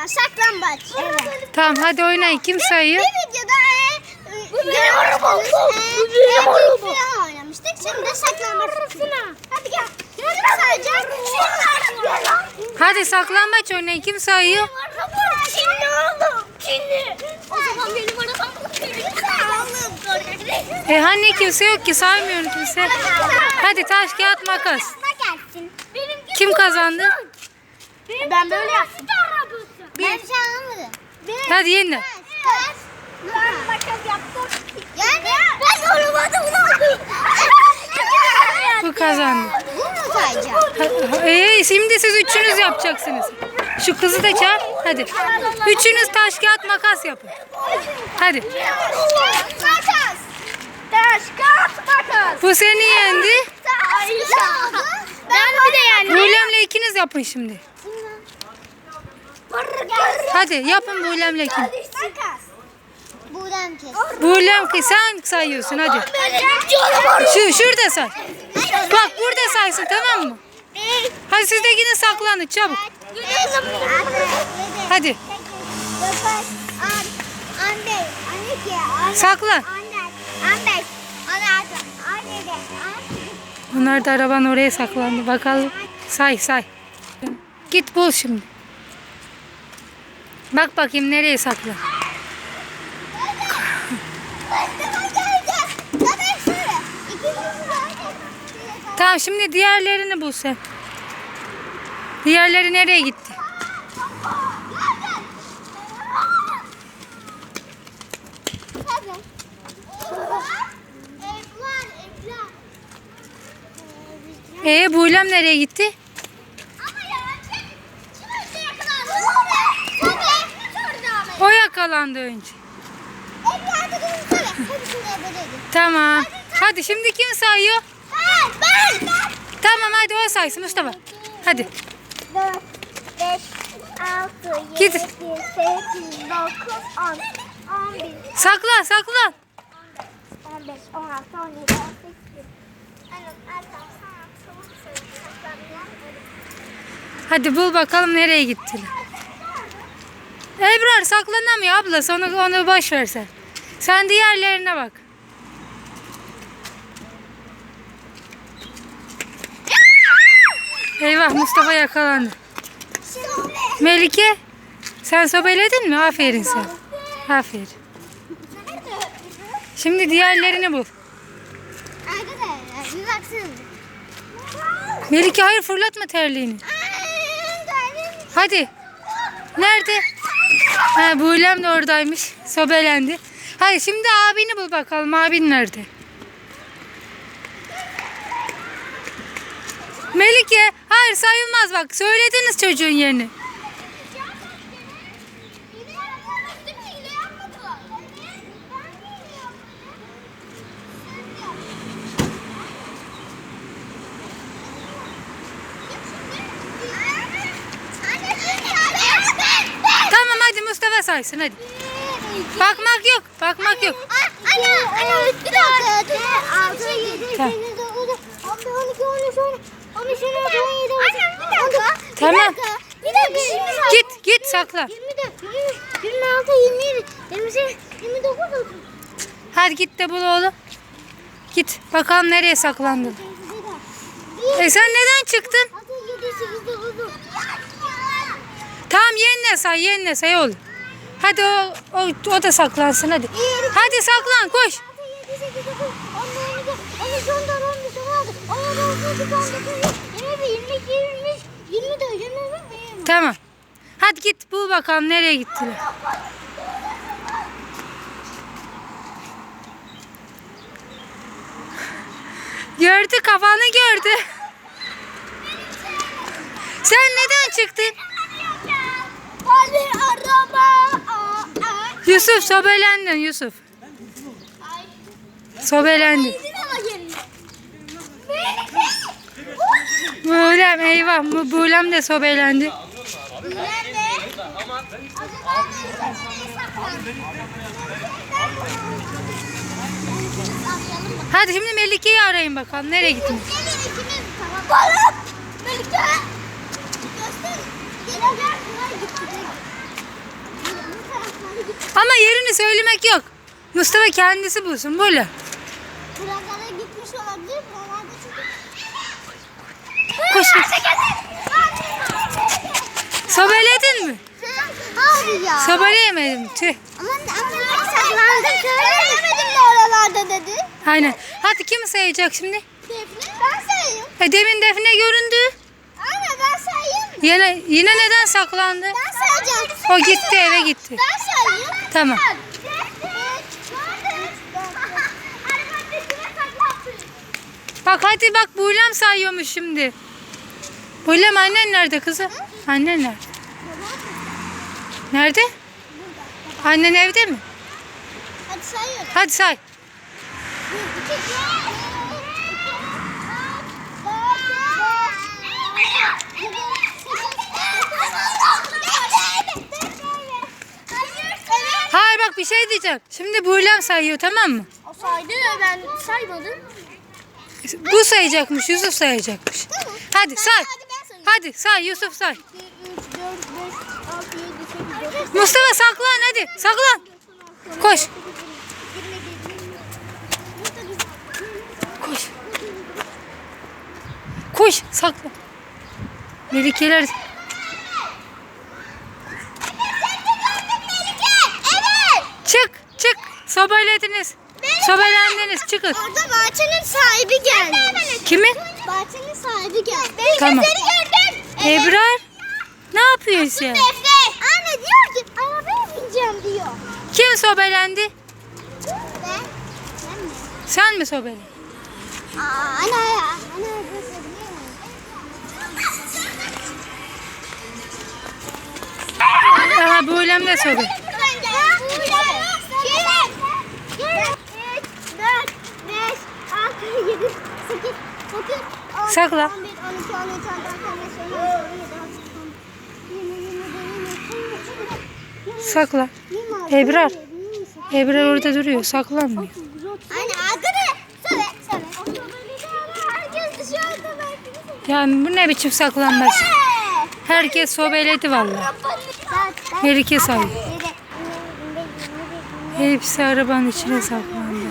oynayacağım. Saklambaç. Evet. Tamam hadi oynayın. Kim sayıyor? Bir videoda e, bu benim arabam. Bu benim arabam. oynamıştık. Şimdi de saklambaç. Hadi gel. Kim sayacak? Hadi saklambaç oynayın. Kim sayıyor? Arabam Çinli oğlum. Çinli. O zaman benim arabam. E hani kimse yok ki saymıyorum kimse. Hadi taş kağıt makas. Kim kazandı? Ben böyle yaptım. Ben bir şey anlamadım. Hadi yeniden. Kaç? Ben makas yaptım. Yani ben arabada bulamadım. Bu kazandı. Bu mu? Ha- Ee, şimdi siz üçünüz yapacaksınız. Şu kızı da çağır. Hadi. Üçünüz taş kağıt makas yapın. Hadi. Makas. Taş, kağıt, makas. Bu seni yendi. Ben bir de yani. Buğlemle ikiniz yapın şimdi. Hadi yapın ikiniz. Makas. Buradan kes. Buğlem ki sen sayıyorsun hadi. Şu şurada say. Bak burada saysın tamam mı? Hadi siz de yine saklanın çabuk. Hadi saklan. Bunlar da arabanın oraya saklandı. Bakalım. Say say. Git bul şimdi. Bak bakayım nereye saklan. Tamam şimdi diğerlerini bul sen. Diğerleri nereye gitti? Ee Buğlem nereye gitti? O yakalandı önce. Tamam. Hadi şimdi kim sayıyor? Tamam hadi o saysın Mustafa. Hadi. 4, 5, 6, 7, Git. 8, 9, 10, 11, Saklan saklan. 15, 16, 17, 18, 19, Hadi bul bakalım nereye gittiler. Ebrar saklanamıyor abla onu, onu boş ver sen. Sen diğerlerine bak. Eyvah Mustafa yakalandı. Melike sen sobeledin mi? Aferin sen. Aferin. Şimdi diğerlerini bul. Arkadaşlar bir baksanıza. Melike hayır fırlatma terliğini. Hadi. Nerede? Ha, Buğlem de oradaymış. Sobelendi. Hadi şimdi abini bul bakalım. Abin nerede? Melike. Hayır sayılmaz bak. Söylediniz çocuğun yerini. Tamam hadi Mustafa saysın hadi. Bakmak yok. Bakmak yok. Ana, ana, bir dakika. 6, 7, 8, 9, 10, 11, 12, 13, 14, 15, 16, 17, 18, Annem bir dakika. Tamam. Bir dakika. Şimdi Git git saklan. 24, 25, 26, 27, 28, 29, 30. Hadi git de bul oğlum. Git bakalım nereye saklandın. E sen neden çıktın? 6, 7, 8, 9, 10. Tamam yenile say yenile say oğlum. Hadi o, o, o da saklansın hadi. Hadi saklan koş. 6, 7, 8, 9, 10, 12, 13, 14, 15, 16, 17, 18, 19, 20, 21, 22, 23, 24, 25, 26. Tamam. Hadi git bul bakalım nereye gittiler. Gördü kafanı gördü. Sen neden çıktın? Hadi araba. Yusuf sobelendin Yusuf. Sobelendin. Buğlem eyvah bu Buğlem de sobelendi. Nerede? Hadi şimdi Melike'yi arayın bakalım nereye gittiniz. Balık. Melike. Göster. Gelin gel. Ama yerini söylemek yok. Mustafa kendisi bulsun böyle. Buralara gitmiş olabilir. Buralarda çünkü... Koş. Sobeledin mi? Abi ya. Sobeleyemedim. Tüh. Ama ben saklandım. Söyleyemedim de oralarda dedi. Aynen. Hadi kim sayacak şimdi? Defne. Ben sayayım. E, demin Defne göründü. Anne ben sayayım. Yine, yine neden saklandı? Ben sayacağım. O gitti eve gitti. Ben sayayım. Tamam. Bak hadi bak Buylem sayıyormuş şimdi. Buylem annen nerede kızım? Annen nerede? Nerede? Annen evde mi? Hadi sayıyorum. Hadi say. Bir, iki, üç, Hayır bak bir şey diyeceğim. Şimdi Buylem sayıyor tamam mı? O saydı ben saymadım. Bu sayacakmış, Yusuf sayacakmış. Hadi say. Hadi. Hadi say Yusuf say. 2, 3, 4, 5, 6, 7, 8, 9, Mustafa saklan hadi saklan. Koş. Koş. Koş saklan. Melikeler. Sobelediniz. Sobelendiniz çıkın. Orada bahçenin sahibi gelmiş. Kimin? Bahçenin sahibi gelmiş. Tamam. Seni gördüm. Ebrar. Ne yapıyorsun. Anne diyor ki arabaya bineceğim diyor. Kim sobelendi? Ben. Ben mi? Sen mi sobelendin? Aa, ana ya. Ana mi? Aha Buylem de sobe. Sakla. Sakla. Ebrar. Ebrar orada duruyor saklanmıyor. Anne adını söyle söyle. Herkes dışarıda belki. Yani bu ne biçim saklanmaz? Herkes sobeledi vallahi. Melike sayıyor. Hepsi arabanın içine saklandı.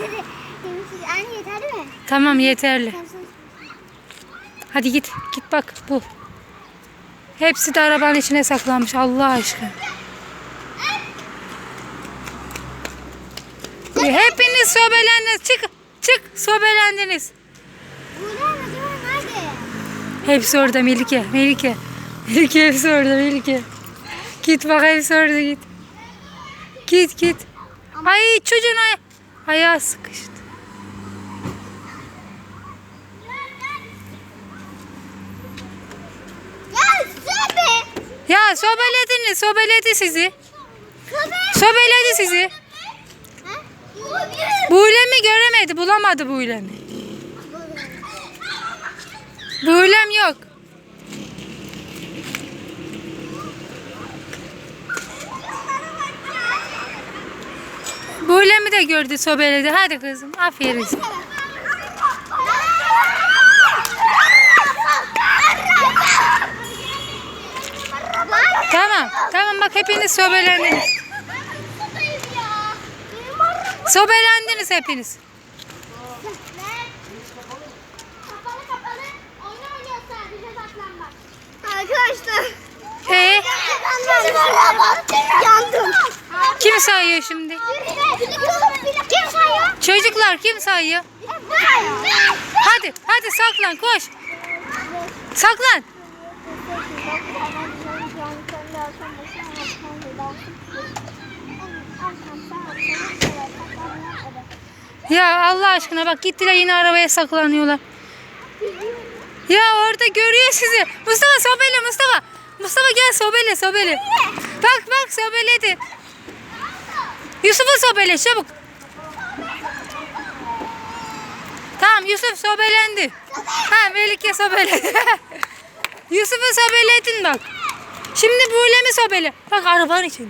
Anne yeterli mi? Tamam yeterli. Hadi git. Git bak bul. Hepsi de arabanın içine saklanmış Allah aşkına. Hepiniz sobelendiniz. Çık. Çık. Sobelendiniz. Hepsi orada Melike. Melike. Melike hepsi orada Melike. Git bak hepsi orada git. Git git. Ay çocuğun ay ayağı sıkıştı. Ya söyle. Ya sobelediniz. Sobeledi sizi. Sobeledi sizi. Buğlemi göremedi. Bulamadı Buğlemi. Buğlem yok. Buğlemi de gördü sobeledi. Hadi kızım aferin. Tamam tamam bak hepiniz sobelendiniz. Sobelendiniz hepiniz. Arkadaşlar. Ee, Yandım. kim sayıyor şimdi? Kim sayıyor? Çocuklar kim sayıyor? Hadi hadi saklan koş. Saklan. Ya Allah aşkına bak gittiler yine arabaya saklanıyorlar. Ya orada görüyor sizi. Mustafa sobele Mustafa. Mustafa gel sobele sobele. Bak bak sobeledi. Yusuf'u sobele çabuk. Tamam Yusuf sobelendi. Ha Melike sobeledi. Yusuf'u sobeledin bak. Şimdi böyle mi sobeli? Bak arabanın içinde.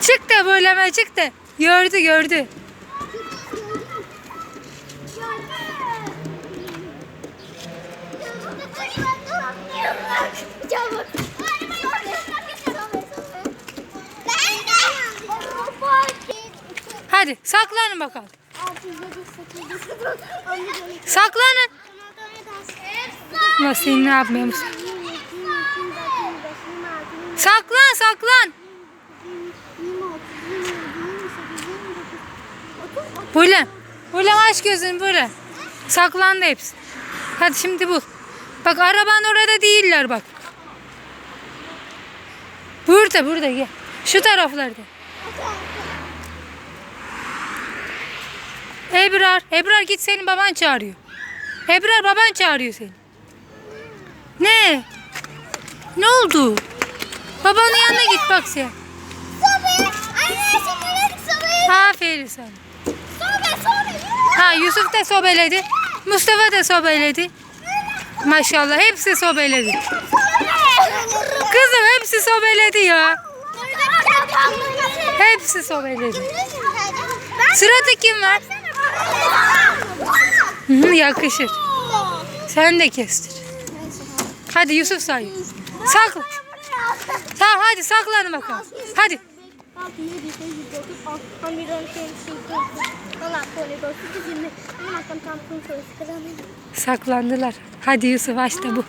Çıktı böyle mi çıktı. Gördü gördü. Hadi saklanın bakalım. Saklanın. 16, 17, 18, Ulan seni ne yapmıyor musun? 20, 21, 22, 23, 24, 25, 26, 27, Saklan saklan. 26, 27, 28, 29, 30, 30. Böyle. Böyle aç gözünü böyle. Saklandı hepsi. Hadi şimdi bul. Bak araban orada değiller bak. Burada burada gel. Şu taraflarda. Ebrar. Ebrar git senin baban çağırıyor. Ebrar baban çağırıyor seni. Ne? Ne oldu? Babanın yanına git bak sen. Sobe! Anne şimdi sobe! Aferin sana. Sobe sobe! Ha Yusuf da sobeledi. Mustafa da sobeledi. Maşallah hepsi sobeledi. Kızım hepsi sobeledi ya. Hepsi sobeledi. Sırada kim var? Yakışır. Sen de kestir. Hadi Yusuf say. Sakla. Tamam hadi saklanın bakalım. Hadi. 6, 7, 8, 9, 10, 11, 12, 13, 16, 17, 18, 20, 26, 27, 28, 29, Saklandılar. Hadi Yusuf aç da bu.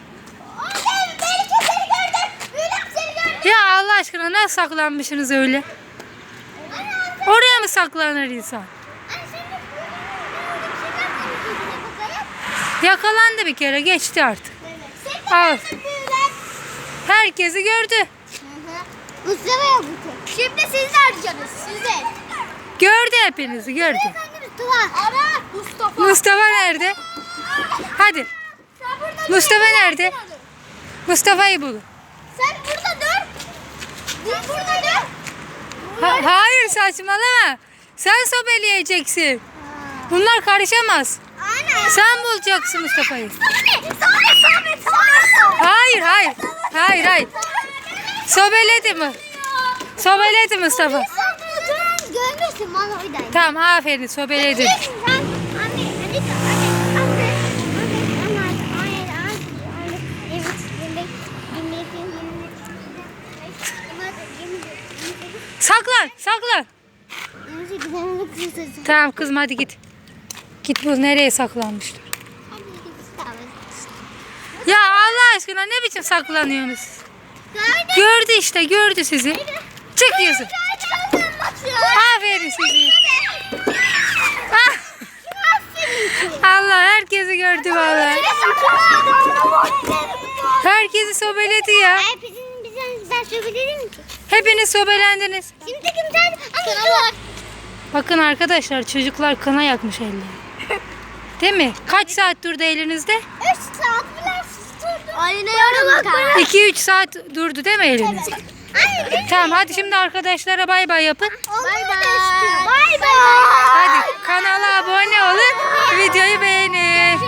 Ya Allah aşkına nasıl saklanmışsınız öyle? Oraya mı saklanır insan? Yakalandı bir kere geçti artık. Al. Herkesi gördü. Mustafa yok bu Şimdi siz de arayacaksınız. Siz de. Gördü hepinizi gördü. Mustafa. Ara Mustafa. Mustafa nerede? Hadi. Mustafa nerede? Mustafa'yı bulun. Sen burada dur. Sen burada dur. Ha- hayır saçmalama. Sen sobeleyeceksin. Bunlar karışamaz. Sen bulacaksın Mustafa'yı. Hayır hayır. Hayır hayır. Sobeledi mi? Sobeledi Mustafa. Görmüşsün bana oradaydı. Tamam aferin sobeledi. Saklan saklan. Tamam kızım hadi git. Git bul nereye saklanmışlar. Ya Allah aşkına ne biçim saklanıyorsunuz? Gördü işte gördü sizi. Çık Yusuf. Aferin sizi. Ah. Allah herkesi gördü vallahi. Herkesi sobeledi ya. Ben söyledim ki. Hepiniz sobelendiniz. Şimdi. Bakın arkadaşlar çocuklar kına yakmış elleri. Değil mi? Kaç saat durdu elinizde? 3 saat bile sürdü. Aynen yarım tane. 2-3 saat durdu değil mi elinizde? Anne Tamam hadi şimdi arkadaşlara bay bay yapın. Bay bay. Bay bay. Hadi kanala abone olun. Videoyu beğenin.